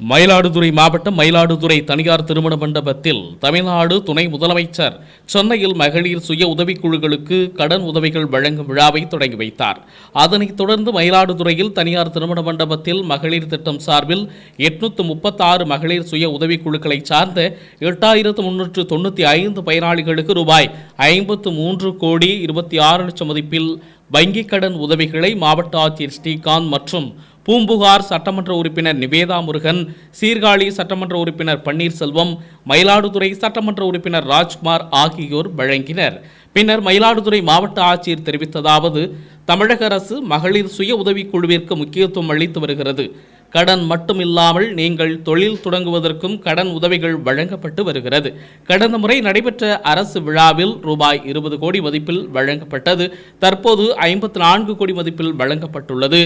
மயிலாடுதுறை மாவட்டம் மயிலாடுதுறை தனியார் திருமண மண்டபத்தில் தமிழ்நாடு துணை முதலமைச்சர் சென்னையில் மகளிர் சுய உதவிக்குழுக்களுக்கு கடன் உதவிகள் வழங்கும் விழாவை தொடங்கி வைத்தார். அதனைத் தொடர்ந்து மயிலாடுதுறையில் தனியார் திருமண மண்டபத்தில் மகளிர் திட்டம் சார்பில் எட்நூத்து முப்பத்தாறு மகளிர் சுய உதவிக்குழுக்களை சார்ந்த எட்டாயிரத்து முன்னூற்று தொண்ணூற்றி ஐந்து பயனாளிகளுக்கு ரூபாய் ஐம்பத்து மூன்று கோடி இருபத்தி ஆறு லட்சம் மதிப்பில் வங்கிக் கடன் உதவிகளை மாவட்ட ஆட்சியர் ஸ்ரீகாந்த் மற்றும் பூம்புகார் சட்டமன்ற உறுப்பினர் நிவேதா முருகன் சீர்காழி சட்டமன்ற உறுப்பினர் பன்னீர்செல்வம் மயிலாடுதுறை சட்டமன்ற உறுப்பினர் ராஜ்குமார் ஆகியோர் வழங்கினர். பின்னர் மயிலாடுதுறை மாவட்ட ஆட்சியர் தெரிவித்ததாவது தமிழக அரசு மகளிர் சுய உதவிக் குழுவிற்கு முக்கியத்துவம் அளித்து வருகிறது. கடன் மட்டும் இல்லாமல் நீங்கள் தொழில் தொடங்குவதற்கும் கடன் உதவிகள் வழங்கப்பட்டு வருகிறது. கடந்த முறை நடைபெற்ற அரசு விழாவில் ரூபாய் இருபது கோடி மதிப்பில் வழங்கப்பட்டது. தற்போது ஐம்பத்தி நான்கு கோடி மதிப்பில் வழங்கப்பட்டுள்ளது.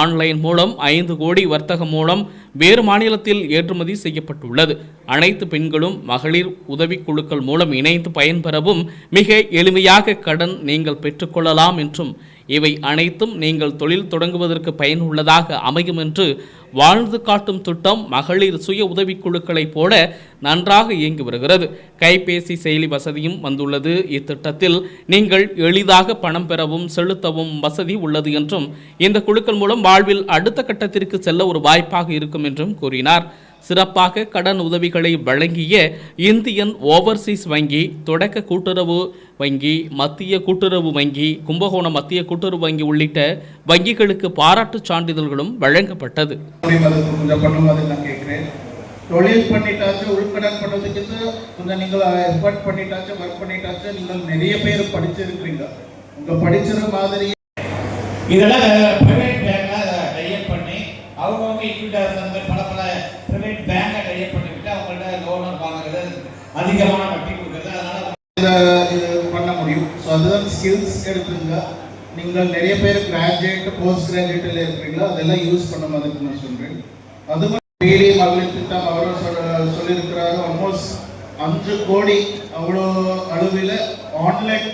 ஆன்லைன் மூலம் ஐந்து கோடி வர்த்தகம் மூலம் வேறு மாநிலத்தில் ஏற்றுமதி செய்யப்பட்டுள்ளது. அனைத்து பெண்களும் மகளிர் உதவிக்குழுக்கள் மூலம் இணைந்து பயன்பெறவும் மிக எளிமையாக கடன் நீங்கள் பெற்றுக்கொள்ளலாம் என்றும் இவை அனைத்தும் நீங்கள் தொழில் தொடங்குவதற்கு பயனுள்ளதாக அமையும் என்று வாழ்ந்து காட்டும் திட்டம் மகளிர் சுய உதவிக் குழுக்களைப் போல நன்றாக இயங்கி வருகிறது. கைபேசி செயலி வசதியும் வந்துள்ளது. இத்திட்டத்தில் நீங்கள் எளிதாக பணம் பெறவும் செலுத்தவும் வசதி உள்ளது என்றும் இந்த குழுக்கள் மூலம் வாழ்வில் அடுத்த கட்டத்திற்கு செல்ல ஒரு வாய்ப்பாக இருக்கும் என்றும் கூறினார். சிறப்பாக கடன் உதவிகளை வழங்கிய இந்தியன் ஓவர்சீஸ் வங்கி தொடக்க கூட்டுறவு வங்கி மத்திய கூட்டுறவு வங்கி கும்பகோணம் மத்திய கூட்டுறவு வங்கி உள்ளிட்ட வங்கிகளுக்கு பாராட்டுச் சான்றிதழ்களும் வழங்கப்பட்டது. தொழில் பண்ணிட்டாச்சு உள்கடன் பண்ணுறதுக்கு கொஞ்சம் நீங்கள் எஃபர்ட் பண்ணிட்டாச்சு ஒர்க் பண்ணிட்டாச்சு நீங்கள் நிறைய பேர் படிச்சிருக்கிறீங்க. உங்கள் படிச்சிரு மாதிரி இதெல்லாம் பிரைவேட் பேங்க்ல டைப் பண்ணி அவங்கவுங்க அந்த பல பல பிரைவேட் பேங்கை டைப் பண்ணிவிட்டு அவங்கள்ட்ட லோன் வாங்குறது அதிகமான வட்டி கொடுக்குறது. அதனால இது பண்ண முடியும். ஸோ அதுதான் ஸ்கில்ஸ் எடுத்துங்க நீங்கள் நிறைய பேர் கிராஜுவேட் போஸ்ட் கிராஜுவேட்டில் இருக்கிறீங்களோ? அதெல்லாம் யூஸ் பண்ண மாதிரி நான் சொல்கிறேன் அது மட்டும் டெய்லி மகளிர் திட்டம் அவரும் சொல்ல சொல்லியிருக்கிறாரு. ஆல்மோஸ்ட் அஞ்சு கோடி அவ்வளோ அளவில் ஆன்லைன்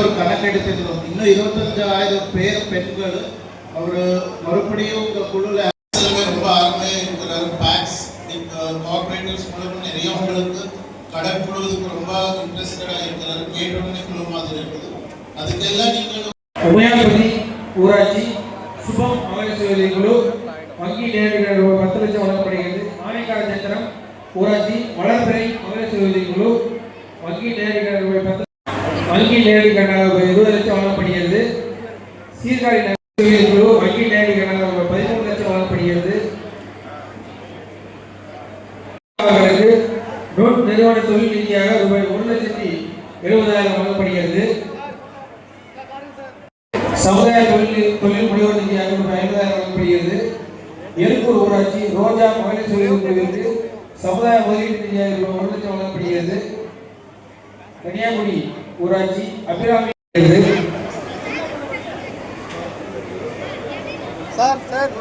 ஒரு கணக்கு எடுத்துக்கிறோம் இன்னும் இருபத்தஞ்சாயிரம் பேர் பெண்கள் அவர் மறுபடியும் உங்கள் குழுவில் ரொம்ப அருமையாக இருக்கிறார். பேக்ஸ் கார்பரேட்டிவ்ஸ் மூலம் நிறைய உங்களுக்கு கடன் கொடுவதுக்கு ரொம்ப இன்ட்ரெஸ்டடாக இருக்கிறார். கேட்டோடனே குழு மாதிரி இருக்குது. அதுக்கெல்லாம் நீங்கள் உமையாபதி ஊராட்சி சுபம் சுய குழு வங்கி நேரடிகள் பத்து லட்சம் வழங்கப்படுகிறது. ஆனைக்கார சத்திரம் ஊராட்சி வளர்பிறை மகளிர் குழு வங்கி நேரடிகள் பத்து வங்கி இருபது லட்சம் வழங்கப்படுகிறது. சீர்காழி நகர சுய குழு வங்கி நேரடி கடனாக ரூபாய் பதிமூணு லட்சம் வழங்கப்படுகிறது அவர்களுக்கு பொருள் நிறுவன தொழில் நிதியாக ரூபாய் ஒரு லட்சத்தி எழுபதாயிரம் வழங்கப்படுகிறது. சமுதாய தொழில் தொழில் முனைவோர் நிதியாக ரூபாய் ஐம்பதாயிரம் வழங்கப்படுகிறது. எருக்கூர் ஊராட்சி? ரோஜா மகளிர் தொழில் குழுவிற்கு சமுதாய முதலீட்டு நிதியாக ரூபாய் ஒரு லட்சம் வழங்கப்படுகிறது. கன்னியாகுடி ஊராட்சி அபிராமி சார் சார்.